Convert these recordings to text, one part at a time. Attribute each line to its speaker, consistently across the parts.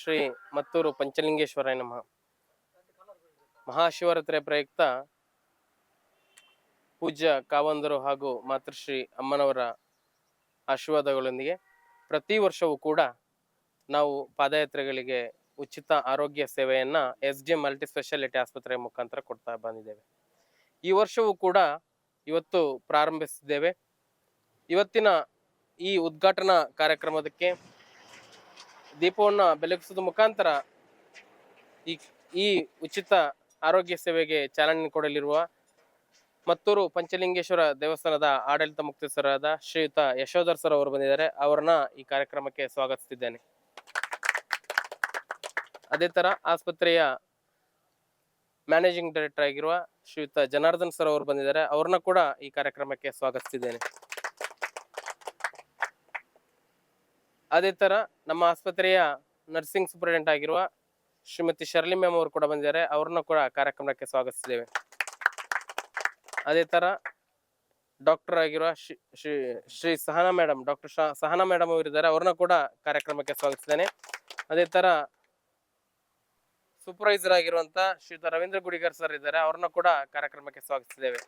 Speaker 1: ಶ್ರೀ ಮತ್ತೂರು ಪಂಚಲಿಂಗೇಶ್ವರಾಯ ನಮಃ. ಮಹಾಶಿವರಾತ್ರಿ ಪ್ರಯುಕ್ತ ಪೂಜ್ಯ ಕಾವಂದರು ಹಾಗೂ ಮಾತೃಶ್ರೀ ಅಮ್ಮನವರ ಆಶೀರ್ವಾದಗಳೊಂದಿಗೆ ಪ್ರತಿ ವರ್ಷವೂ ಕೂಡ ನಾವು ಪಾದಯಾತ್ರೆಗಳಿಗೆ ಉಚಿತ ಆರೋಗ್ಯ ಸೇವೆಯನ್ನು ಎಸ್ ಜಿ ಮಲ್ಟಿ ಸ್ಪೆಷಾಲಿಟಿ ಆಸ್ಪತ್ರೆಯ ಮುಖಾಂತರ ಕೊಡ್ತಾ ಬಂದಿದ್ದೇವೆ. ಈ ವರ್ಷವೂ ಕೂಡ ಇವತ್ತು ಪ್ರಾರಂಭಿಸಿದ್ದೇವೆ. ಇವತ್ತಿನ ಈ ಉದ್ಘಾಟನಾ ಕಾರ್ಯಕ್ರಮದಕ್ಕೆ ದೀಪವನ್ನ ಬೆಳಗಿಸೋದ ಮುಖಾಂತರ ಈ ಈ ಉಚಿತ ಆರೋಗ್ಯ ಸೇವೆಗೆ ಚಾಲನೆ ಕೊಡಲಿರುವ ಮತ್ತೂರು ಪಂಚಲಿಂಗೇಶ್ವರ ದೇವಸ್ಥಾನದ ಆಡಳಿತ ಮುಕ್ತಸರಾದ ಶ್ರೀಯುತ ಯಶೋಧರ್ ಸರ್ ಅವರು ಬಂದಿದ್ದಾರೆ. ಅವರನ್ನ ಈ ಕಾರ್ಯಕ್ರಮಕ್ಕೆ ಸ್ವಾಗತಿಸಿದ್ದೇನೆ ಅದೇ ತರ ಆಸ್ಪತ್ರೆಯ ಮ್ಯಾನೇಜಿಂಗ್ ಡೈರೆಕ್ಟರ್ ಆಗಿರುವ ಶ್ರೀಯುತ ಜನಾರ್ದನ್ ಸರ್ ಅವರು ಬಂದಿದ್ದಾರೆ. ಅವ್ರನ್ನ ಕೂಡ ಈ ಕಾರ್ಯಕ್ರಮಕ್ಕೆ ಸ್ವಾಗತಿಸ್ತಿದ್ದೇನೆ. ಅದೇ ತರ ನಮ್ಮ ಆಸ್ಪತ್ರೆಯ ನರ್ಸಿಂಗ್ ಸೂಪರಿಂಟೆಂಟ್ ಆಗಿರುವ ಶ್ರೀಮತಿ ಶರ್ಲಿ ಮ್ಯಾಮ್ ಅವರು ಕೂಡ ಬಂದಿದ್ದಾರೆ. ಅವ್ರನ್ನ ಕೂಡ ಕಾರ್ಯಕ್ರಮಕ್ಕೆ ಸ್ವಾಗತಿಸಿದ್ದೇವೆ. ಅದೇ ತರ ಡಾಕ್ಟರ್ ಆಗಿರುವ Shri Shri Sahana madam doctor Sahana madam ಅವರಿದ್ದಾರೆ ಅವ್ರನ್ನ ಕೂಡ ಕಾರ್ಯಕ್ರಮಕ್ಕೆ ಸ್ವಾಗತಿಸಿದ್ದೇನೆ. ಅದೇ ತರ ಸೂಪರ್ವೈಸರ್ ಆಗಿರುವಂತ ಶ್ರೀ ರವೀಂದ್ರ ಗುಡಿಗರ್ ಸರ್ ಇದ್ದಾರೆ. ಅವ್ರನ್ನ ಕೂಡ ಕಾರ್ಯಕ್ರಮಕ್ಕೆ ಸ್ವಾಗತಿಸಿದ್ದೇವೆ.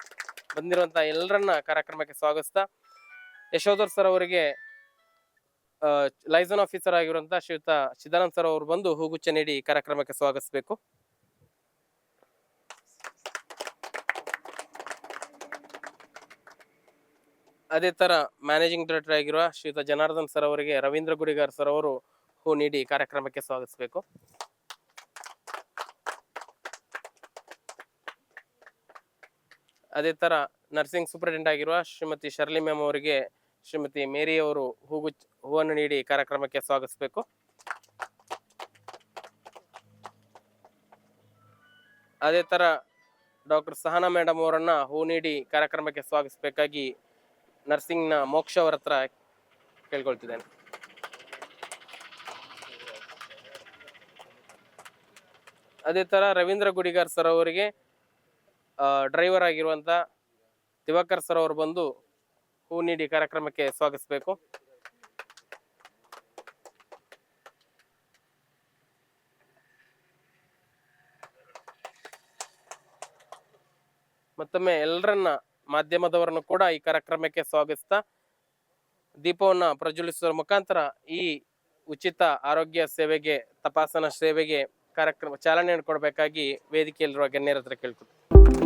Speaker 1: ಬಂದಿರುವಂತ ಎಲ್ಲರನ್ನ ಕಾರ್ಯಕ್ರಮಕ್ಕೆ ಸ್ವಾಗತಿಸ್ತಾ ಯಶೋಧರ್ ಸರ್ ಅವರಿಗೆ ಲೈಸನ್ ಆಫೀಸರ್ ಆಗಿರುವಂತ ಶ್ರೀಯುತ ಸಿದ್ದಾನಂದ ಸರ್ ಅವರು ಬಂದು ಹೂಗುಚ್ಛ ನೀಡಿ ಕಾರ್ಯಕ್ರಮಕ್ಕೆ ಸ್ವಾಗತಿಸಬೇಕು. ಅದೇ ತರ ಮ್ಯಾನೇಜಿಂಗ್ ಡೈರೆಕ್ಟರ್ ಆಗಿರುವ ಶ್ರೀಯುತ ಜನಾರ್ದನ್ ಸರ್ ಅವರಿಗೆ ರವೀಂದ್ರ ಗುಡಿಗಾರ್ ಸರ್ ಅವರು ಹೂ ನೀಡಿ ಕಾರ್ಯಕ್ರಮಕ್ಕೆ ಸ್ವಾಗತಿಸಬೇಕು. ಅದೇ ತರ ನರ್ಸಿಂಗ್ ಸೂಪರಿಂಟೆಂಡೆಂಟ್ ಆಗಿರುವ ಶ್ರೀಮತಿ ಶರ್ಲಿ ಮ್ಯಾಮ್ ಅವರಿಗೆ ಶ್ರೀಮತಿ ಮೇರಿ ಅವರು ಹೂಗು ಹೂವನ್ನು ನೀಡಿ ಕಾರ್ಯಕ್ರಮಕ್ಕೆ ಸ್ವಾಗತಿಸಬೇಕು. ಅದೇ ತರ ಡಾಕ್ಟರ್ ಸಹನಾ ಮೇಡಮ್ ಅವರನ್ನ ಹೂ ನೀಡಿ ಕಾರ್ಯಕ್ರಮಕ್ಕೆ ಸ್ವಾಗತಿಸಬೇಕಾಗಿ ನರ್ಸಿಂಗ್ನ ಮೋಕ್ಷ ಅವರ ಹತ್ರ ಕೇಳ್ಕೊಳ್ತಿದ್ದೇನೆ. ಅದೇ ತರ ರವೀಂದ್ರ ಗುಡಿಗಾರ್ ಸರ್ ಅವರಿಗೆ ಡ್ರೈವರ್ ಆಗಿರುವಂತ ದಿವಾಕರ್ ಸರ್ ಅವರು ಬಂದು ಹೂ ನೀಡಿ ಕಾರ್ಯಕ್ರಮಕ್ಕೆ ಸ್ವಾಗತಿಸಬೇಕು. ಮತ್ತೊಮ್ಮೆ ಎಲ್ಲರನ್ನ ಮಾಧ್ಯಮದವರನ್ನು ಕೂಡ ಈ ಕಾರ್ಯಕ್ರಮಕ್ಕೆ ಸ್ವಾಗತಿಸ್ತಾ ದೀಪವನ್ನ ಪ್ರಜ್ವಲಿಸುವ ಮುಖಾಂತರ ಈ ಉಚಿತ ಆರೋಗ್ಯ ಸೇವೆಗೆ, ತಪಾಸಣಾ ಸೇವೆಗೆ ಕಾರ್ಯಕ್ರಮ ಚಾಲನೆಯನ್ನು ಕೊಡಬೇಕಾಗಿ ವೇದಿಕೆಯಲ್ಲಿರುವ ಗಣ್ಯರ ಹತ್ರ ಕೇಳ್ಕೊತೀನಿ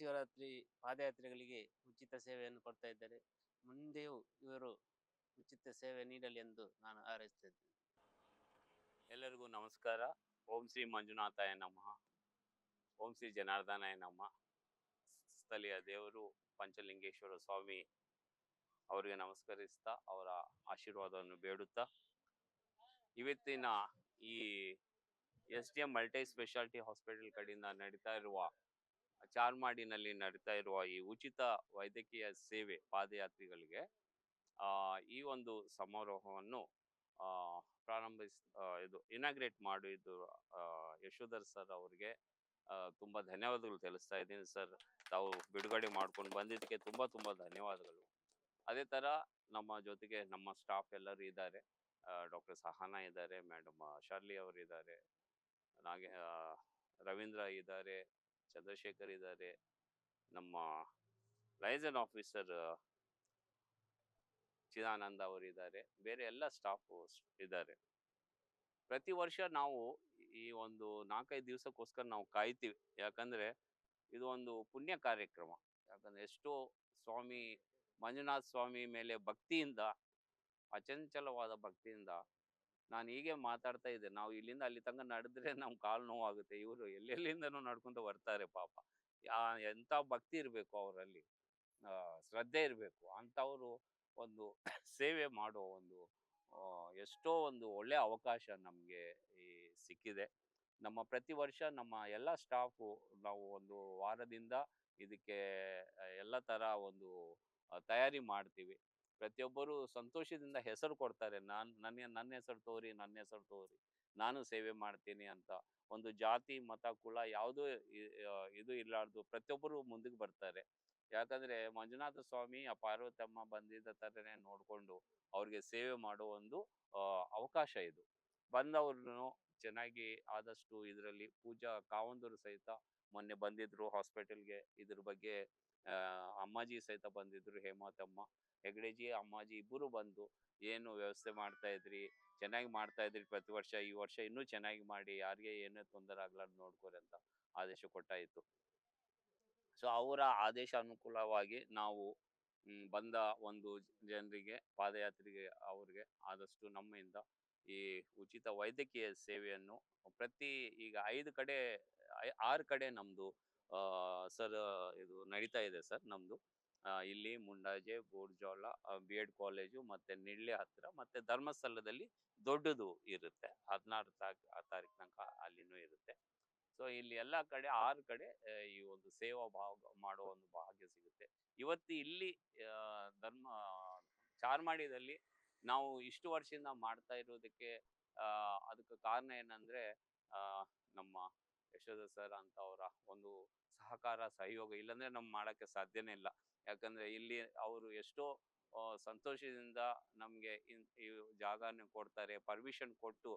Speaker 2: ಮಹಾಶಿವರಾತ್ರಿ ಪಾದಯಾತ್ರೆಗಳಿಗೆ ಉಚಿತ ಸೇವೆಯನ್ನು ಕೊಡ್ತಾ ಇದ್ದಾರೆ. ಮುಂದೆಯೂ ಇವರು ಉಚಿತ ಸೇವೆ ನೀಡಲಿ ಎಂದು ನಾನು ಹಾರೈಸುತ್ತೇನೆ
Speaker 3: ಎಲ್ಲರಿಗೂ ನಮಸ್ಕಾರ. ಓಂ ಶ್ರೀ ಮಂಜುನಾಥಾಯ ನಮಃ. ಓಂ ಶ್ರೀ ಜನಾರ್ದನಾಯ ನಮಃ. ಸ್ಥಳೀಯ ದೇವರು ಪಂಚಲಿಂಗೇಶ್ವರ ಸ್ವಾಮಿ ಅವರಿಗೆ ನಮಸ್ಕರಿಸ್ತಾ ಅವರ ಆಶೀರ್ವಾದವನ್ನು ಬೇಡುತ್ತಾ ಇವತ್ತಿನ ಈ S D M multi speciality hospital ಕಡೆಯಿಂದ ನಡೀತಾ ಇರುವ ಚಾರ್ಮಾಡಿನಲ್ಲಿ ನಡೀತಾ ಇರುವ ಈ ಉಚಿತ ವೈದ್ಯಕೀಯ ಸೇವೆ ಪಾದಯಾತ್ರಿಗಳಿಗೆ ಈ ಒಂದು ಸಮಾರೋಹವನ್ನು ಪ್ರಾರಂಭಿಸ್ ಇದು ಇನಾಗ್ರೇಟ್ ಮಾಡಿದ್ದು ಯಶೋಧರ್ ಸರ್ ಅವರಿಗೆ ತುಂಬ ಧನ್ಯವಾದಗಳು ತಿಳಿಸ್ತಾ ಇದ್ದೀನಿ ಸರ್. ತಾವು ಬಿಡುಗಡೆ ಮಾಡ್ಕೊಂಡು ಬಂದಿದ್ದಕ್ಕೆ ತುಂಬಾ ತುಂಬಾ ಧನ್ಯವಾದಗಳು. ಅದೇ ತರ ನಮ್ಮ ಜೊತೆಗೆ ನಮ್ಮ ಸ್ಟಾಫ್ ಎಲ್ಲರೂ ಇದ್ದಾರೆ. ಡಾಕ್ಟರ್ ಸಹನಾ ಇದ್ದಾರೆ ಮೇಡಮ್ ಶಾರ್ಲಿ ಅವರು ಇದ್ದಾರೆ, ನಾಗೆ ರವೀಂದ್ರ ಇದ್ದಾರೆ ಚಂದ್ರಶೇಖರ್ ಇದ್ದಾರೆ. ನಮ್ಮ ಲೈಸನ್ ಆಫೀಸರ್ ಚಿದಾನಂದ ಅವರು ಇದ್ದಾರೆ. ಬೇರೆ ಎಲ್ಲ ಸ್ಟಾಫ್ ಇದ್ದಾರೆ. ಪ್ರತಿ ವರ್ಷ ನಾವು ಈ ಒಂದು ನಾಲ್ಕೈದು ದಿವಸಕ್ಕೋಸ್ಕರ ನಾವು ಕಾಯ್ತೀವಿ. ಯಾಕಂದ್ರೆ ಇದು ಒಂದು ಪುಣ್ಯ ಕಾರ್ಯಕ್ರಮ. ಯಾಕಂದ್ರೆ ಎಷ್ಟೋ ಸ್ವಾಮಿ, ಮಂಜುನಾಥ ಸ್ವಾಮಿ ಮೇಲೆ ಭಕ್ತಿಯಿಂದ, ಅಚಂಚಲವಾದ ಭಕ್ತಿಯಿಂದ ನಾನು ಹೀಗೆ ಮಾತಾಡ್ತಾ ಇದ್ದೆ. ನಾವು ಇಲ್ಲಿಂದ ಅಲ್ಲಿ ತನಕ ನಡೆದ್ರೆ ನಮ್ ಕಾಲು ನೋವಾಗುತ್ತೆ. ಇವರು ಎಲ್ಲೆಲ್ಲಿಂದನೂ ನಡ್ಕೊಂತ ಬರ್ತಾರೆ ಪಾಪ. ಯಾ ಎಂಥ ಭಕ್ತಿ ಇರಬೇಕು ಅವರಲ್ಲಿ. ಶ್ರದ್ಧೆ ಇರಬೇಕು. ಅಂಥವರು ಒಂದು ಸೇವೆ ಮಾಡೋ ಒಂದು ಎಷ್ಟೋ ಒಂದು ಒಳ್ಳೆ ಅವಕಾಶ ನಮಗೆ ಈ ಸಿಕ್ಕಿದೆ. ನಮ್ಮ ಪ್ರತಿ ವರ್ಷ ನಮ್ಮ ಎಲ್ಲ ಸ್ಟಾಫು ನಾವು ಒಂದು ವಾರದಿಂದ ಇದಕ್ಕೆ, ಎಲ್ಲ ಥರ ಒಂದು ತಯಾರಿ ಮಾಡ್ತೀವಿ. ಪ್ರತಿಯೊಬ್ಬರು ಸಂತೋಷದಿಂದ ಹೆಸರು ಕೊಡ್ತಾರೆ. ನಾನು, ನನ್ನ ನನ್ನ ಹೆಸರು ತೋರಿ ನನ್ನ ಹೆಸರು ತೋರಿ, ನಾನು ಸೇವೆ ಮಾಡ್ತೀನಿ ಅಂತ ಒಂದು ಜಾತಿ, ಮತ, ಕುಲ ಯಾವುದೂ ಇದು ಇರಲಾರ್ದು ಪ್ರತಿಯೊಬ್ಬರು ಮುಂದಕ್ಕೆ ಬರ್ತಾರೆ. ಯಾಕಂದ್ರೆ ಮಂಜುನಾಥ ಸ್ವಾಮಿ ಆ ಪಾರ್ವತಮ್ಮ ಬಂದಿದ್ದ ಥರನೇ ನೋಡಿಕೊಂಡು ಅವ್ರಿಗೆ ಸೇವೆ ಮಾಡೋ ಒಂದು ಅವಕಾಶ ಇದು. ಬಂದವ್ರನ್ನು ಚೆನ್ನಾಗಿ ಆದಷ್ಟು ಇದರಲ್ಲಿ ಪೂಜಾ ಕಾವಂದರು ಸಹಿತ ಮೊನ್ನೆ ಬಂದಿದ್ರು ಹಾಸ್ಪಿಟಲ್ಗೆ. ಇದ್ರ ಬಗ್ಗೆ ಅಮ್ಮಾಜಿ ಸಹಿತ ಬಂದಿದ್ರು ಹೇಮಾತಮ್ಮ. ಹೆಗ್ಡೆಜಿ ಅಮ್ಮಾಜಿ ಇಬ್ಬರು ಬಂದು ಏನು ವ್ಯವಸ್ಥೆ ಮಾಡ್ತಾ ಇದ್ರಿ? ಚೆನ್ನಾಗಿ ಮಾಡ್ತಾ ಇದ್ರಿ ಪ್ರತಿ ವರ್ಷ, ಈ ವರ್ಷ ಇನ್ನೂ ಚೆನ್ನಾಗಿ ಮಾಡಿ, ಯಾರಿಗೆ ಏನೇ ತೊಂದರೆ ಆಗ್ಲಾರ್ದು ನೋಡ್ಕೊರಿ ಅಂತ ಆದೇಶ ಕೊಟ್ಟಾಯಿತು ಸೊ ಅವರ ಆದೇಶ ಅನುಕೂಲವಾಗಿ ನಾವು ಬಂದ ಒಂದು ಜನರಿಗೆ, ಪಾದಯಾತ್ರೆಗೆ ಅವ್ರಿಗೆ ಆದಷ್ಟು ನಮ್ಮಿಂದ ಈ ಉಚಿತ ವೈದ್ಯಕೀಯ ಸೇವೆಯನ್ನು ಪ್ರತಿ ಈಗ ಐದು ಕಡೆ ಆರು ಕಡೆ ನಮ್ಮದು ಸರ್ ಇದು ನಡೀತಾ ಇದೆ ಸರ್ ನಮ್ಮದು ಇಲ್ಲಿ ಮುಂಡಾಜೆ, ಬೋರ್ಜೋಳ ಬಿ ಎಡ್ ಕಾಲೇಜು ಮತ್ತೆ ನಿಳ್ಳೆ ಹತ್ರ ಮತ್ತೆ ಧರ್ಮಸ್ಥಳದಲ್ಲಿ ದೊಡ್ಡದು ಇರುತ್ತೆ. ಹದಿನಾರು ತಾರೀಕು ಆ ತಾರೀಕು ತನಕ ಅಲ್ಲಿನೂ ಇರುತ್ತೆ. ಸೊ ಇಲ್ಲಿ ಎಲ್ಲ ಕಡೆ, ಆರು ಕಡೆ ಈ ಒಂದು ಸೇವಾ ಭಾವ, ಮಾಡೋ ಒಂದು ಭಾಗ್ಯ ಸಿಗುತ್ತೆ. ಇವತ್ತು ಇಲ್ಲಿ ಧರ್ಮ, ಚಾರ್ಮಾಡಿದಲ್ಲಿ ನಾವು ಇಷ್ಟು ವರ್ಷದಿಂದ ಮಾಡ್ತಾ ಇರೋದಕ್ಕೆ ಅದಕ್ಕೆ ಕಾರಣ ಏನಂದ್ರೆ ನಮ್ಮ ಯಶೋಧ ಸರ್ ಅಂತ ಅವರ ಒಂದು ಸಹಕಾರ, ಸಹಯೋಗ ಇಲ್ಲಾಂದ್ರೆ ನಮ್ ಮಾಡಕ್ಕೆ ಸಾಧ್ಯನೇ ಇಲ್ಲ. ಯಾಕಂದ್ರೆ ಇಲ್ಲಿ ಅವರು ಎಷ್ಟೋ ಸಂತೋಷದಿಂದ ನಮಗೆ ಇನ್- ಈ ಜಾಗನ ಕೊಡ್ತಾರೆ ಪರ್ಮಿಷನ್ ಕೊಟ್ಟು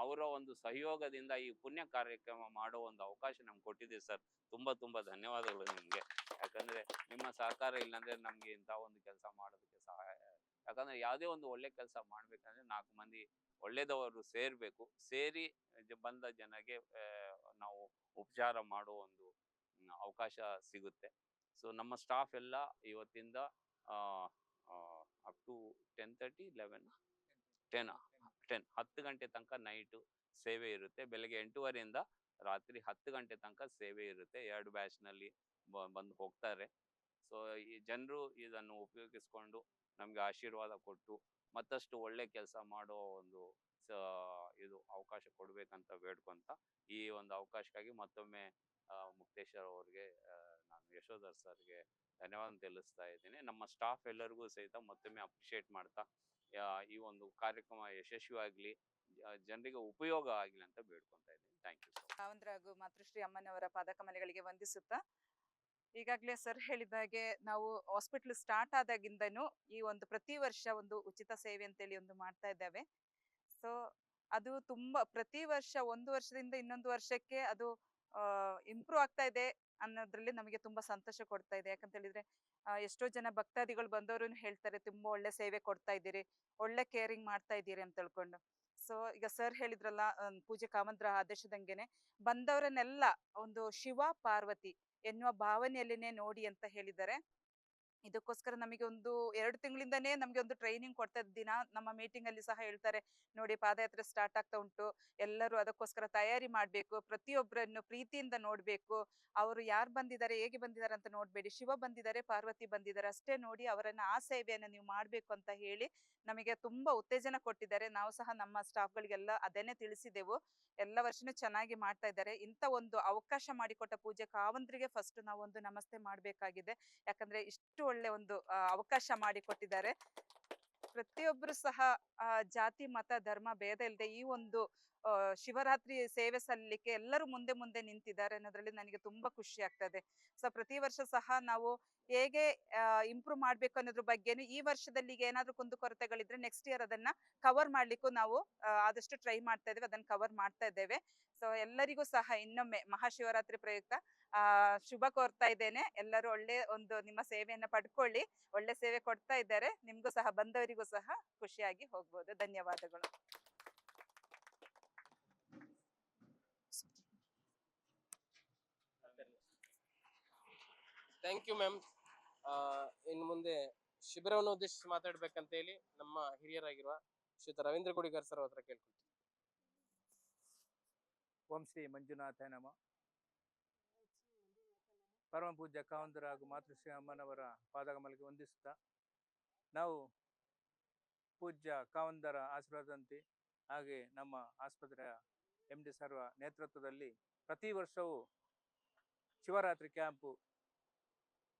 Speaker 3: ಅವರ ಒಂದು ಸಹಯೋಗದಿಂದ ಈ ಪುಣ್ಯ ಕಾರ್ಯಕ್ರಮ ಮಾಡೋ ಒಂದು ಅವಕಾಶ ನಮ್ಗೆ ಕೊಟ್ಟಿದೆ ಸರ್. ತುಂಬಾ ತುಂಬಾ ಧನ್ಯವಾದಗಳು ನಿಮಗೆ. ಯಾಕಂದ್ರೆ ನಿಮ್ಮ ಸಹಕಾರ ಇಲ್ಲಾಂದರೆ ನಮಗೆ ಇಂಥ ಒಂದು ಕೆಲಸ ಮಾಡೋದಕ್ಕೆ ಸಹಾಯ, ಯಾಕಂದ್ರೆ ಯಾವುದೇ ಒಂದು ಒಳ್ಳೆ ಕೆಲಸ ಮಾಡಬೇಕಂದ್ರೆ ನಾಲ್ಕು ಮಂದಿ ಒಳ್ಳೇದವರು ಸೇರಬೇಕು. ಸೇರಿ ಬಂದ ಜನಗೆ ನಾವು ಉಪಚಾರ ಮಾಡೋ ಒಂದು ಅವಕಾಶ ಸಿಗುತ್ತೆ. ಸೊ ನಮ್ಮ ಸ್ಟಾಫ್ ಎಲ್ಲ ಇವತ್ತಿಂದ up to ten thirty eleven ten ten ಹತ್ತು ಗಂಟೆ ತನಕ ನೈಟು ಸೇವೆ ಇರುತ್ತೆ. ಬೆಳಗ್ಗೆ ಎಂಟೂವರೆಯಿಂದ ರಾತ್ರಿ ಹತ್ತು ಗಂಟೆ ತನಕ ಸೇವೆ ಇರುತ್ತೆ. ಎರಡು ಬ್ಯಾಚ್ನಲ್ಲಿ ಬಂದು ಹೋಗ್ತಾರೆ. ಸೊ ಈ ಜನರು ಇದನ್ನು ಉಪಯೋಗಿಸ್ಕೊಂಡು ನಮಗೆ ಆಶೀರ್ವಾದ ಕೊಟ್ಟು ಮತ್ತಷ್ಟು ಒಳ್ಳೆ ಕೆಲಸ ಮಾಡೋ ಒಂದು ಇದು ಅವಕಾಶ ಕೊಡ್ಬೇಕಂತ ಬೇಡ್ಕೊಂತ ಈ ಒಂದು ಅವಕಾಶಕ್ಕಾಗಿ ಮತ್ತೊಮ್ಮೆ ಮುಕ್ತೇಶ್ವರ್ ಅವ್ರಿಗೆ ನಾನು ಯಶೋಧರ್ ಸರ್ಗೆ ಧನ್ಯವಾದ ತಿಳಿಸ್ತಾ ಇದ್ದೀನಿ. ನಮ್ಮ ಸ್ಟಾಫ್ ಎಲ್ಲರಿಗೂ ಸಹಿತ ಮತ್ತೊಮ್ಮೆ ಅಪ್ರಿಷಿಯೇಟ್ ಮಾಡ್ತಾ ಈ ಒಂದು ಕಾರ್ಯಕ್ರಮ ಯಶಸ್ವಿಯಾಗಲಿ ಜನರಿಗೆ ಉಪಯೋಗ ಆಗಲಿ ಅಂತ ಬೇಡ್ಕೊಂತ ಇದ್ದೀನಿ. ಥ್ಯಾಂಕ್ ಯು
Speaker 4: ಹಾಗೂ ಮಾತೃಶ್ರೀ ಅಮ್ಮನವರ ಪಾದಕಮಲೆಗಳಿಗೆ ವಂದಿಸುತ್ತಾ, ಈಗಾಗಲೇ ಸರ್ ಹೇಳಿದ ಹಾಗೆ ನಾವು ಹಾಸ್ಪಿಟ್ಲ್ ಸ್ಟಾರ್ಟ್ ಆದಾಗಿಂದನೂ ಈ ಒಂದು ಪ್ರತಿ ವರ್ಷ ಒಂದು ಉಚಿತ ಸೇವೆ ಅಂತೇಳಿ ಒಂದು ಮಾಡ್ತಾ ಇದ್ದೇವೆ. ಸೊ, ಅದು ತುಂಬಾ ಪ್ರತಿ ವರ್ಷ ಒಂದು ವರ್ಷದಿಂದ ಇನ್ನೊಂದು ವರ್ಷಕ್ಕೆ ಅದು ಇಂಪ್ರೂವ್ ಆಗ್ತಾ ಇದೆ ಅನ್ನೋದ್ರಲ್ಲಿ ನಮಗೆ ತುಂಬಾ ಸಂತೋಷ ಕೊಡ್ತಾ ಇದೆ. ಯಾಕಂತ ಹೇಳಿದ್ರೆ ಎಷ್ಟೋ ಜನ ಭಕ್ತಾದಿಗಳು ಬಂದವರು ಹೇಳ್ತಾರೆ, ತುಂಬಾ ಒಳ್ಳೆ ಸೇವೆ ಕೊಡ್ತಾ ಇದ್ದೀರಿ, ಒಳ್ಳೆ ಕೇರಿಂಗ್ ಮಾಡ್ತಾ ಇದ್ದೀರಿ ಅಂತ ತಿಳ್ಕೊಂಡು. ಸೊ ಈಗ ಸರ್ ಹೇಳಿದ್ರಲ್ಲ ಪೂಜೆ ಕಾಮಂತ್ರ ಆದೇಶದಂಗೆನೆ, ಬಂದವರನ್ನೆಲ್ಲ ಒಂದು ಶಿವ ಪಾರ್ವತಿ ಎನ್ನುವ ಭಾವನೆಯಲ್ಲಿನೇ ನೋಡಿ ಅಂತ ಹೇಳಿದ್ದಾರೆ. ಇದಕ್ಕೋಸ್ಕರ ನಮಗೆ ಒಂದು ಎರಡು ತಿಂಗಳಿಂದನೇ ನಮಗೆ ಒಂದು ಟ್ರೈನಿಂಗ್ ಕೊಡ್ತಾ ದಿನ ನಮ್ಮ ಮೀಟಿಂಗ್ ಅಲ್ಲಿ ಸಹ ಹೇಳ್ತಾರೆ, ನೋಡಿ ಪಾದಯಾತ್ರೆ ಸ್ಟಾರ್ಟ್ ಆಗ್ತಾ ಉಂಟು, ಎಲ್ಲರೂ ಅದಕ್ಕೋಸ್ಕರ ತಯಾರಿ ಮಾಡಬೇಕು, ಪ್ರತಿಯೊಬ್ಬರನ್ನು ಪ್ರೀತಿಯಿಂದ ನೋಡಬೇಕು, ಅವರು ಯಾರು ಬಂದಿದ್ದಾರೆ, ಹೇಗೆ ಬಂದಿದ್ದಾರೆ ಅಂತ ನೋಡಬೇಡಿ, ಶಿವ ಬಂದಿದ್ದಾರೆ, ಪಾರ್ವತಿ ಬಂದಿದ್ದಾರೆ, ಅಷ್ಟೇ ನೋಡಿ ಅವರನ್ನ ಆ ಸೇವೆಯನ್ನ ನೀವು ಮಾಡಬೇಕು ಅಂತ ಹೇಳಿ ನಮಗೆ ತುಂಬಾ ಉತ್ತೇಜನ ಕೊಟ್ಟಿದ್ದಾರೆ. ನಾವು ಸಹ ನಮ್ಮ ಸ್ಟಾಫ್ಗಳಿಗೆಲ್ಲ ಅದನ್ನೇ ತಿಳಿಸಿದೆವು. ಎಲ್ಲ ವರ್ಷನೂ ಚೆನ್ನಾಗಿ ಮಾಡ್ತಾ ಇದ್ದಾರೆ. ಇಂಥ ಒಂದು ಅವಕಾಶ ಮಾಡಿಕೊಟ್ಟ ಪೂಜೆ ಕಾವಂದ್ರಿಗೆ ಫಸ್ಟ್ ನಾವು ಒಂದು ನಮಸ್ತೆ ಮಾಡ್ಬೇಕಾಗಿದೆ. ಯಾಕಂದ್ರೆ ಇಷ್ಟು ಒಳ್ಳೆ ಒಂದು ಅವಕಾಶ ಮಾಡಿಕೊಟ್ಟಿದ್ದಾರೆ. ಪ್ರತಿಯೊಬ್ಬರು ಸಹ ಜಾತಿ, ಮತ, ಧರ್ಮ, ಭೇದ ಇಲ್ಲದೆ ಈ ಒಂದು ಶಿವರಾತ್ರಿ ಸೇವೆ ಸಲ್ಲಿಕ್ಕೆ ಎಲ್ಲರೂ ಮುಂದೆ ಮುಂದೆ ನಿಂತಿದ್ದಾರೆ ಅನ್ನೋದ್ರಲ್ಲಿ ನನಗೆ ತುಂಬಾ ಖುಷಿ ಆಗ್ತದೆ ಸೊ ಪ್ರತಿ ವರ್ಷ ಸಹ ನಾವು ಹೇಗೆ ಇಂಪ್ರೂವ್ ಮಾಡ್ಬೇಕು ಅನ್ನೋದ್ರ ಬಗ್ಗೆನು ಈ ವರ್ಷದಲ್ಲಿ ಈಗ ಕುಂದು ಕುಂದುಕೊರತೆಗಳಿದ್ರೆ ನೆಕ್ಸ್ಟ್ ಇಯರ್ ಅದನ್ನ ಕವರ್ ಮಾಡ್ಲಿಕ್ಕೂ ನಾವು ಆದಷ್ಟು ಟ್ರೈ ಮಾಡ್ತಾ ಇದ್ದೇವೆ. ಅದನ್ನ ಕವರ್ ಮಾಡ್ತಾ ಇದ್ದೇವೆ. ಸೊ ಎಲ್ಲರಿಗೂ ಸಹ ಇನ್ನೊಮ್ಮೆ ಮಹಾಶಿವರಾತ್ರಿ ಪ್ರಯುಕ್ತ, ಆ, ಶುಭ ಕೋರ್ತಾ ಇದ್ದೇನೆ. ಎಲ್ಲರೂ ಒಳ್ಳೆ ಒಂದು ನಿಮ್ಮ ಸೇವೆಯನ್ನ ಪಡ್ಕೊಳ್ಳಿ. ಒಳ್ಳೆ ಸೇವೆ ಕೊಡ್ತಾ ಇದ್ದಾರೆ. ನಿಮ್ಗೂ ಸಹ, ಬಂದವರಿಗೂ ಸಹ ಖುಷಿಯಾಗಿ ಹೋಗ್ಬೋದು. ಧನ್ಯವಾದಗಳು.
Speaker 1: ಥ್ಯಾಂಕ್ ಯು ಮ್ಯಾಮ್ ಇನ್ನು ಮುಂದೆ ಶಿಬಿರವನ್ನು ಉದ್ದೇಶಿಸಿ ಮಾತಾಡ್ಬೇಕಂತ ಹೇಳಿ ನಮ್ಮ ಹಿರಿಯರಾಗಿರುವ ಶ್ರೀತ ರವೀಂದ್ರ ಗುಡಿಗಾರ್ ಸರ್ ಹತ್ರ ಕೇಳ್ಕೊಳ್ತೀವಿ
Speaker 5: ಓಂ ಶ್ರೀ ಮಂಜುನಾಥ ನಮ. ಪರಮ ಪೂಜ್ಯ ಕಾವಂದರ ಹಾಗೂ ಮಾತೃಶ್ರೀ ಅಮ್ಮನವರ ಪಾದಗಮಲಿಗೆ ವಂದಿಸುತ್ತಾ ನಾವು ಪೂಜ್ಯ ಕಾವಂದರ ಆಶೀರ್ವಾದಂತೆ ಹಾಗೆ ನಮ್ಮ ಆಸ್ಪತ್ರೆಯ ಎಂ ಡಿ ಸರ್ವ ನೇತೃತ್ವದಲ್ಲಿ ಪ್ರತಿ ವರ್ಷವೂ ಶಿವರಾತ್ರಿ ಕ್ಯಾಂಪು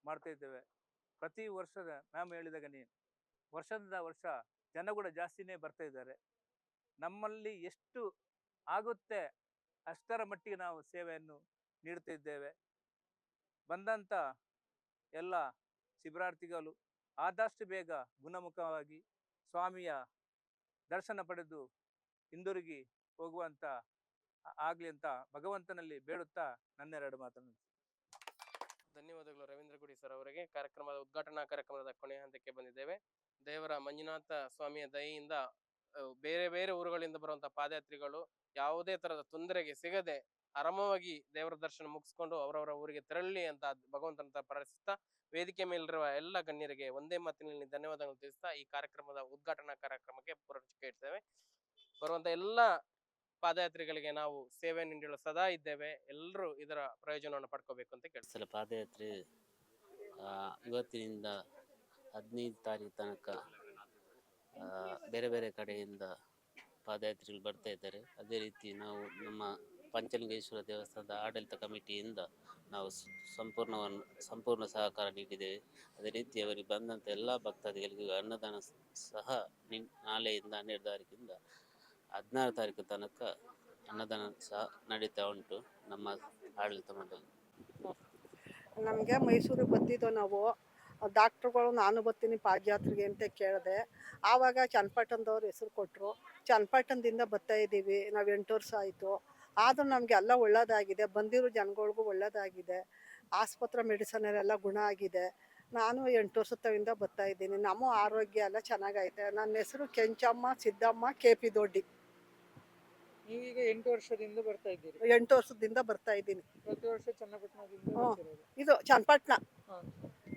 Speaker 5: ಮಾಡ್ತಾ ಇದ್ದೇವೆ. ಪ್ರತಿ ವರ್ಷದ ಮ್ಯಾಮ್ ಹೇಳಿದಾಗನೇ ವರ್ಷದಿಂದ ವರ್ಷ ಜನ ಕೂಡ ಜಾಸ್ತಿನೇ ಬರ್ತಾ ಇದ್ದಾರೆ. ನಮ್ಮಲ್ಲಿ ಎಷ್ಟು ಆಗುತ್ತೆ ಅಷ್ಟರ ಮಟ್ಟಿಗೆ ನಾವು ಸೇವೆಯನ್ನು ನೀಡುತ್ತಿದ್ದೇವೆ ಬಂದಂಥ ಎಲ್ಲ ಶಿಬಿರಾರ್ಥಿಗಳು ಆದಷ್ಟು ಬೇಗ ಗುಣಮುಖವಾಗಿ ಸ್ವಾಮಿಯ ದರ್ಶನ ಪಡೆದು ಹಿಂದಿರುಗಿ ಹೋಗುವಂತ ಆಗ್ಲಿ ಅಂತ ಭಗವಂತನಲ್ಲಿ ಬೇಡುತ್ತಾ ನನ್ನೆರಡು ಮಾತನ್ನು.
Speaker 1: ಧನ್ಯವಾದಗಳು ರವೀಂದ್ರ ಗುಡಿ ಸರ್ ಅವರಿಗೆ. ಕಾರ್ಯಕ್ರಮದ ಉದ್ಘಾಟನಾ ಕಾರ್ಯಕ್ರಮದ ಕೊನೆಯ ಹಂತಕ್ಕೆ ಬಂದಿದ್ದೇವೆ. ದೇವರ ಮಂಜುನಾಥ ಸ್ವಾಮಿಯ ದಯೆಯಿಂದ ಬೇರೆ ಬೇರೆ ಊರುಗಳಿಂದ ಬರುವಂತಹ ಪಾದಯಾತ್ರಿಗಳು ಯಾವುದೇ ತರದ ತೊಂದರೆಗೆ ಸಿಗದೆ ಆರಾಮವಾಗಿ ದೇವರ ದರ್ಶನ ಮುಗಿಸ್ಕೊಂಡು ಅವರವರ ಊರಿಗೆ ತೆರಳಲಿ ಅಂತ ಭಗವಂತನ ಪ್ರಾರ್ಥಿಸ್ತಾ, ವೇದಿಕೆ ಮೇಲಿರುವ ಎಲ್ಲ ಗಣ್ಯರಿಗೆ ಒಂದೇ ಮಾತಿನಲ್ಲಿ ಧನ್ಯವಾದಗಳು ತಿಳಿಸ್ತಾ, ಈ ಕಾರ್ಯಕ್ರಮದ ಉದ್ಘಾಟನಾ ಕಾರ್ಯಕ್ರಮಕ್ಕೆ ಪೂರೈಕೆ ಇಡ್ತೇವೆ. ಬರುವಂತ ಎಲ್ಲ ಪಾದಯಾತ್ರಿಗಳಿಗೆ ನಾವು ಸೇವೆ ನೀಡಲು ಸದಾ ಇದ್ದೇವೆ. ಎಲ್ಲರೂ ಇದರ ಪ್ರಯೋಜನವನ್ನು ಪಡ್ಕೋಬೇಕು ಅಂತ
Speaker 2: ಸಲ ಪಾದಯಾತ್ರೆ ಇವತ್ತಿನಿಂದ ಹದಿನೈದು ತಾರೀಕು ತನಕ ಬೇರೆ ಬೇರೆ ಕಡೆಯಿಂದ ಪಾದಯಾತ್ರಿಗಳು ಬರ್ತಾ ಇದ್ದಾರೆ. ಅದೇ ರೀತಿ ನಾವು ನಮ್ಮ ಪಂಚಲಿಂಗೇಶ್ವರ ದೇವಸ್ಥಾನದ ಆಡಳಿತ ಕಮಿಟಿಯಿಂದ ನಾವು ಸಂಪೂರ್ಣವನ್ನು ಸಂಪೂರ್ಣ ಸಹಕಾರ ನೀಡಿದ್ದೇವೆ. ಅದೇ ರೀತಿ ಅವರಿಗೆ ಬಂದಂಥ ಎಲ್ಲ ಭಕ್ತಾದಿಗಳಿಗೂ ಅನ್ನದಾನ ಸಹ ನಾಳೆಯಿಂದ ಹನ್ನೆರಡು ತಾರೀಕಿಂದ ಹದಿನಾರು ತಾರೀಕು ತನಕ ಅನ್ನದಾನ ಸಹ ನಡೀತಾ ಉಂಟು ನಮ್ಮ ಆಡಳಿತ ಮಂಡಳಿ.
Speaker 6: ನಮಗೆ ಮೈಸೂರಿಗೆ ಬಂದಿದ್ದೋ ನಾವು. ಡಾಕ್ಟ್ರುಗಳು ನಾನು ಬರ್ತೀನಿ ಪಾದಯಾತ್ರೆಗೆ ಅಂತ ಕೇಳಿದೆ. ಆವಾಗ ಚನ್ನಪಟ್ಟಣದವ್ರು ಹೆಸರು ಕೊಟ್ಟರು ಚನ್ನಪಟ್ಟಣದಿಂದ ಬರ್ತಾ ಇದ್ದೀವಿ, ನಾವು ಎಂಟು ವರ್ಷ ಆಯಿತು. ಆದರೂ ನಮಗೆ ಎಲ್ಲ ಒಳ್ಳೆಯದಾಗಿದೆ ಬಂದಿರೋ ಜನಗಳಿಗೂ ಒಳ್ಳೆಯದಾಗಿದೆ ಆಸ್ಪತ್ರೆ ಮೆಡಿಸನರೆಲ್ಲ ಗುಣ ಆಗಿದೆ. ನಾನು ಎಂಟು ವರ್ಷದಿಂದ ಬರ್ತಾ ಇದ್ದೀನಿ. ನಮ್ಮ ಆರೋಗ್ಯ ಎಲ್ಲ ಚೆನ್ನಾಗೈತೆ. ನನ್ನ ಹೆಸರು ಕೆಂಚಮ್ಮ, ಸಿದ್ದಮ್ಮ, ಕೆ ಪಿ ದೊಡ್ಡಿ.
Speaker 5: ನೀವೀಗ ಎಂಟು ವರ್ಷದಿಂದ ಬರ್ತಾ ಇದ್ದೀರಿ.
Speaker 6: ಎಂಟು ವರ್ಷದಿಂದ ಬರ್ತಾ ಇದ್ದೀನಿ.
Speaker 5: ಪ್ರತಿ ವರ್ಷ ಚನ್ನಪಟ್ಟಣದಿಂದ
Speaker 6: ಹ್ಮ್.
Speaker 5: ಬರ್ತಿರೋದು.
Speaker 6: ಇದು ಚನ್ನಪಟ್ಟಣ.
Speaker 5: ಹಾ.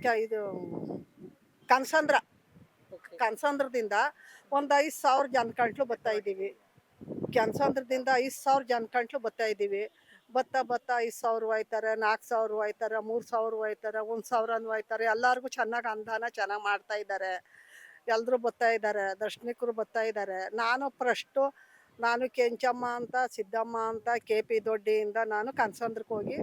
Speaker 6: ಕ- ಇದು ಕನಸಂದ್ರ
Speaker 5: Okay.
Speaker 6: ಕನಸಂದ್ರದಿಂದ ಒಂದು ಐದು ಸಾವಿರ ಜನ ಕಂಟ್ಲು ಬರ್ತಾ ಇದ್ದೀವಿ. ಕನಸಂದ್ರದಿಂದ ಐದು ಸಾವಿರ ಜನ ಕಂಟ್ಲು ಬರ್ತಾ ಇದ್ದೀವಿ. ಬತ್ತ ಬತ್ತ ಐದು ಸಾವಿರ ಹೋಯ್ತಾರೆ ನಾಲ್ಕು ಸಾವಿರ ಹೋಯ್ತಾರೆ ಮೂರು ಸಾವಿರ ಹೋಯ್ತಾರೆ ಒಂದು ಸಾವಿರನೂ ಹೋಯ್ತಾರೆ. ಎಲ್ಲರಿಗೂ ಚೆನ್ನಾಗಿ ಅನುದಾನ ಚೆನ್ನಾಗಿ ಮಾಡ್ತಾ ಇದ್ದಾರೆ. ಎಲ್ಲರೂ ಬರ್ತಾ ಇದ್ದಾರೆ ದರ್ಶನಿಕರು ಬರ್ತಾ ಇದ್ದಾರೆ. ನಾನು ಫಸ್ಟು ನಾನು ಕೆಂಚಮ್ಮ ಅಂತ, ಸಿದ್ದಮ್ಮ ಅಂತ ಕೆ ಪಿ ದೊಡ್ಡಿಯಿಂದ ನಾನು ಕನಸಂದ್ರಕ್ಕೆ ಹೋಗಿ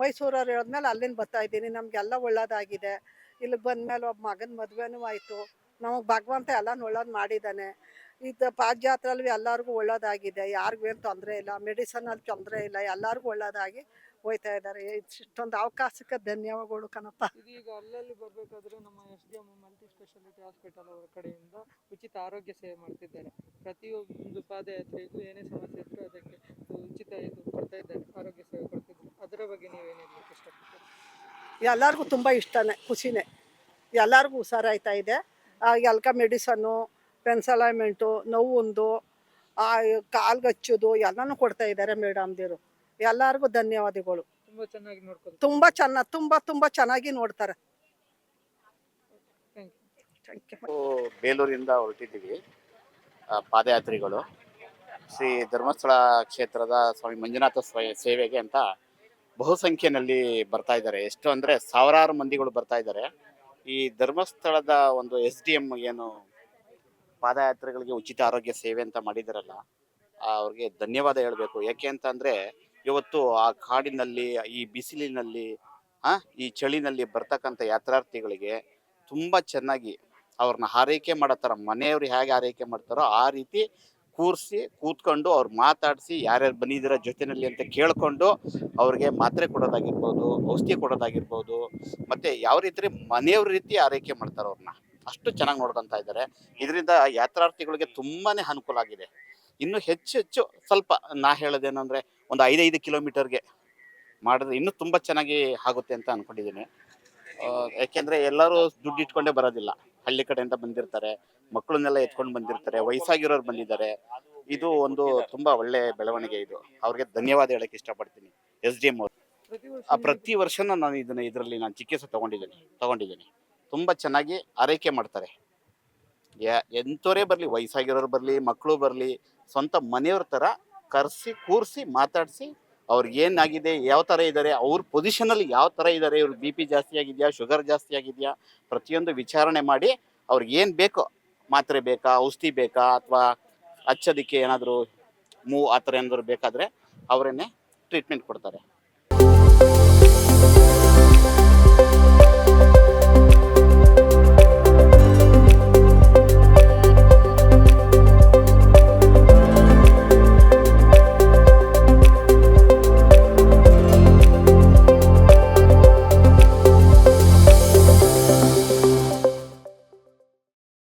Speaker 6: ಮೈಸೂರವ್ರು ಹೇಳಿದ್ಮೇಲೆ ಅಲ್ಲಿಂದ ಬರ್ತಾ ಇದ್ದೀನಿ. ನಮಗೆಲ್ಲ ಒಳ್ಳೇದಾಗಿದೆ. ಇಲ್ಲಿಗೆ ಬಂದಮೇಲೆ ಒಬ್ಬ ಮಗನ ಮದುವೆನೂ ಆಯಿತು. ನಮಗೆ ಭಗವಂತ ಎಲ್ಲ ಒಳ್ಳೇದು ಮಾಡಿದ್ದಾನೆ. ಇದು ಪಾದಯಾತ್ರೆಯಲ್ಲಿ ಎಲ್ಲರಿಗೂ ಒಳ್ಳೇದಾಗಿದೆ. ಯಾರಿಗೂ ಏನು ತೊಂದರೆ ಇಲ್ಲ. ಮೆಡಿಸನಲ್ಲಿ ತೊಂದರೆ ಇಲ್ಲ. ಎಲ್ಲರಿಗೂ ಒಳ್ಳೇದಾಗಿ ಹೋಯ್ತಾ ಇದ್ದಾರೆ. ಇಷ್ಟೊಂದು ಅವಕಾಶಕ್ಕೆ ಧನ್ಯವಾದಗಳು ಕಣಪ್ಪ.
Speaker 5: ಇದೀಗ ಅಲ್ಲಲ್ಲಿ ಬರಬೇಕಾದ್ರೆ ನಮ್ಮ S D M multi speciality hospital ಅವರ ಕಡೆಯಿಂದ ಉಚಿತ ಆರೋಗ್ಯ ಸೇವೆ ಮಾಡ್ತಿದ್ದಾರೆ. ಪ್ರತಿಯೊಂದು ಪಾದಯಾತ್ರೆಗೂ ಏನೇ ಸಮಸ್ಯೆ ಇದ್ರೂ ಅದಕ್ಕೆ ಉಚಿತ ಇದು ಕೊಡ್ತಾ ಇದ್ದಾರೆ. ಆರೋಗ್ಯ ಸೇವೆ ಕೊಡ್ತಿದ್ದಾರೆ. ಅದರ ಬಗ್ಗೆ ನೀವೇನು ಹೇಳಲಿಕ್ಕೆ ಇಷ್ಟಪಡ್ತೀರಿ?
Speaker 6: ಎಲ್ಲರಿಗೂ ತುಂಬ ಇಷ್ಟನೇ ಖುಷಿನೇ. ಎಲ್ಲರಿಗೂ ಹುಷಾರಾಯ್ತಾ ಇದೆ. ಎಲ್ಕ ಮೆಡಿಸನ್ನು ಪೆನ್ಸಲೈಮೆಂಟು ನೋವೊಂದು ಒಂದು ಕಾಲ್ಗಚ್ಚೋದು ಎಲ್ಲನೂ ಕೊಡ್ತಾ ಇದ್ದಾರೆ ಮೇಡಮ್ದಿರು ಎಲ್ಲರಿಗೂ ಧನ್ಯವಾದಗಳು.
Speaker 5: ತುಂಬಾ ಚೆನ್ನಾಗಿ ನೋಡ್ಕೊಳ್ತಾರೆ
Speaker 6: ತುಂಬಾ ಚೆನ್ನ ತುಂಬಾ ತುಂಬಾ ಚೆನ್ನಾಗಿ ನೋಡ್ತಾರೆ.
Speaker 5: ಥ್ಯಾಂಕ್ ಯು
Speaker 6: ಥ್ಯಾಂಕ್ ಯು
Speaker 7: ನಾವು ಬೇಲೂರಿಂದ ಹೊರಟಿದ್ದೀವಿ ಆ, ಪಾದಯಾತ್ರಿಗಳು. ಶ್ರೀ ಧರ್ಮಸ್ಥಳ ಕ್ಷೇತ್ರದ ಸ್ವಾಮಿ ಮಂಜುನಾಥ ಸ್ವ- ಸೇವೆಗೆ ಅಂತ ಬಹುಸಂಖ್ಯೆಯಲ್ಲಿ ಬರ್ತಾ ಇದ್ದಾರೆ. ಎಷ್ಟು ಅಂದರೆ ಸಾವಿರಾರು ಮಂದಿಗಳು ಬರ್ತಾ ಇದ್ದಾರೆ. ಈ ಧರ್ಮಸ್ಥಳದ ಒಂದು ಎಸ್ ಡಿ ಎಂ ಏನು ಪಾದಯಾತ್ರೆಗಳಿಗೆ ಉಚಿತ ಆರೋಗ್ಯ ಸೇವೆ ಅಂತ ಮಾಡಿದಾರಲ್ಲ ಆ, ಅವ್ರಿಗೆ ಧನ್ಯವಾದ ಹೇಳಬೇಕು. ಯಾಕೆ ಅಂತಂದ್ರೆ ಇವತ್ತು ಆ ಕಾಡಿನಲ್ಲಿ, ಈ ಬಿಸಿಲಿನಲ್ಲಿ ಈ ಚಳಿನಲ್ಲಿ ಬರ್ತಕ್ಕಂಥ ಯಾತ್ರಾರ್ಥಿಗಳಿಗೆ ತುಂಬ ಚೆನ್ನಾಗಿ ಅವ್ರನ್ನ ಆರೈಕೆ ಮಾಡತ್ತಾರ, ಮನೆಯವ್ರು ಹೇಗೆ ಆರೈಕೆ ಮಾಡ್ತಾರೋ ಆ ರೀತಿ ಕೂರಿಸಿ, ಕೂತ್ಕೊಂಡು ಅವ್ರು ಮಾತಾಡಿಸಿ ಯಾರ್ಯಾರು ಬಂದಿದ್ದೀರ ಜೊತೆಯಲ್ಲಿ ಅಂತ ಕೇಳಿಕೊಂಡು ಅವ್ರಿಗೆ ಮಾತ್ರೆ ಕೊಡೋದಾಗಿರ್ಬೋದು, ಔಷಧಿ ಕೊಡೋದಾಗಿರ್ಬೋದು, ಮತ್ತು ಯಾವ ರೀತಿ ಮನೆಯವ್ರ ರೀತಿ ಆರೈಕೆ ಮಾಡ್ತಾರೆ ಅವ್ರನ್ನ. ಅಷ್ಟು ಚೆನ್ನಾಗಿ ನೋಡ್ಕೊಂತ ಇದ್ದಾರೆ. ಇದರಿಂದ ಯಾತ್ರಾರ್ಥಿಗಳಿಗೆ ತುಂಬಾ ಅನುಕೂಲ ಆಗಿದೆ. ಇನ್ನು ಹೆಚ್ಚು ಹೆಚ್ಚು ಸ್ವಲ್ಪ ನಾ ಹೇಳೋದೇನು ಅಂದ್ರೆ ಒಂದು ಐದೈದು ಕಿಲೋಮೀಟರ್ಗೆ ಮಾಡಿದ್ರೆ ಇನ್ನೂ ತುಂಬ ಚೆನ್ನಾಗಿ ಆಗುತ್ತೆ ಅಂತ ಅಂದ್ಕೊಂಡಿದ್ದೀನಿ ಯಾಕೆಂದರೆ ಎಲ್ಲರೂ ದುಡ್ಡು ಇಟ್ಕೊಂಡೇ ಬರೋದಿಲ್ಲ. ಹಳ್ಳಿ ಕಡೆಯಿಂದ ಬಂದಿರ್ತಾರೆ, ಮಕ್ಕಳನ್ನೆಲ್ಲ ಎತ್ಕೊಂಡು ಬಂದಿರ್ತಾರೆ, ವಯಸ್ಸಾಗಿರೋರು ಬಂದಿದ್ದಾರೆ. ಇದು ಒಂದು ತುಂಬ ಒಳ್ಳೆ ಬೆಳವಣಿಗೆ ಇದು. ಅವ್ರಿಗೆ ಧನ್ಯವಾದ ಹೇಳಕ್ಕೆ ಇಷ್ಟಪಡ್ತೀನಿ. ಎಸ್ ಡಿ ಎಂ
Speaker 5: ಪ್ರತಿ ವರ್ಷ
Speaker 7: ಆ, ಪ್ರತಿ ವರ್ಷನೂ ನಾನು ಇದನ್ನ ಇದರಲ್ಲಿ ನಾನು ಚಿಕಿತ್ಸೆ ತಗೊಂಡಿದ್ದೀನಿ ತಗೊಂಡಿದ್ದೀನಿ. ತುಂಬ ಚೆನ್ನಾಗಿ ಆರೈಕೆ ಮಾಡ್ತಾರೆ. ಎಂಥವರೇ ಬರಲಿ, ವಯಸ್ಸಾಗಿರೋರು ಬರಲಿ, ಮಕ್ಕಳು ಬರಲಿ, ಸ್ವಂತ ಮನೆಯವ್ರ ಥರ ಕರೆಸಿ, ಕೂರಿಸಿ, ಮಾತಾಡಿಸಿ ಅವ್ರಿಗೆ ಏನಾಗಿದೆ, ಯಾವ ಥರ ಇದ್ದಾರೆ, ಅವ್ರ ಪೊಸಿಷನಲ್ಲಿ ಯಾವ ಥರ ಇದ್ದಾರೆ, ಇವ್ರ ಬಿ ಪಿ ಜಾಸ್ತಿ ಆಗಿದೆಯಾ ಶುಗರ್ ಜಾಸ್ತಿ ಆಗಿದೆಯಾ, ಪ್ರತಿಯೊಂದು ವಿಚಾರಣೆ ಮಾಡಿ ಅವ್ರಿಗೆ ಏನು ಬೇಕೋ ಮಾತ್ರೆ ಬೇಕಾ, ಔಷಧಿ ಬೇಕಾ, ಅಥವಾ ಹಚ್ಚೋದಕ್ಕೆ ಏನಾದರೂ ಮೂವ್ ಆ ಥರ ಏನಾದರೂ ಬೇಕಾದರೆ ಅವರನ್ನೇ ಟ್ರೀಟ್ಮೆಂಟ್ ಕೊಡ್ತಾರೆ.